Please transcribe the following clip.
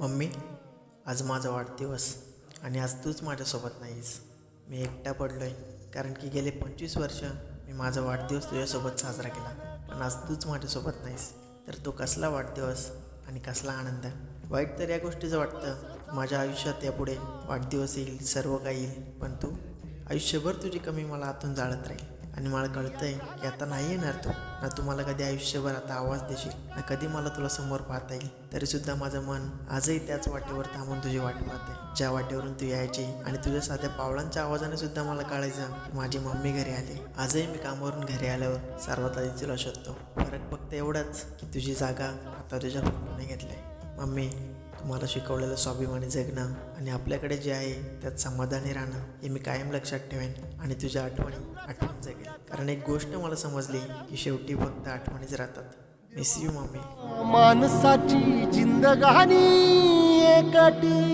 Mummy आज माझा वाढदिवस आणि आज तूच माझ्यासोबत नाहीस. मी एकटा पडलो आहे कारण की गेले पंचवीस वर्ष मी माझा वाढदिवस तुझ्यासोबत साजरा केला. पण आज तूच माझ्यासोबत नाहीस. तर तो कसला वाढदिवस आणि कसला आनंद? वाईट तर या गोष्टीचं वाटतं. माझ्या आयुष्यात यापुढे वाढदिवस येईल सर्व काही येईल. पण तू? आयुष्यभर तुझी कमी मला आतून जाळत राहील. आणि मला कळतंय की आता नाही येणार तू. ना तू मला कधी आयुष्यभर आता आवाज देशील ना कधी मला तुला समोर पाहता येईल. तरी सुद्धा माझं मन आजही त्याच वाटेवर थांबून तुझी वाट पाहते ज्या वाटेवरून तू यायची आणि तुझ्या साध्या पावलांच्या आवाजाने सुद्धा मला कळायचं की माझी मम्मी घरी आली. आजही मी कामावरून घरी आल्यावर सर्वात आधी तुला शोधतो. फरक फक्त एवढाच की तुझी जागा आता तुझ्या फोटोने घेतली. मम्मी तुम्हाला शिकवलेलं स्वाभिमानी जगणं आणि आपल्याकडे जे आहे त्यात समाधानी राहणं हे मी कायम लक्षात ठेवेन आणि तुझ्या आठवणी आठवण जगेल कारण एक गोष्ट मला समजली की शेवटी फक्त आठवणीच राहतात. मिस यू मम्मी माणसाची जिंदगानी एकटी.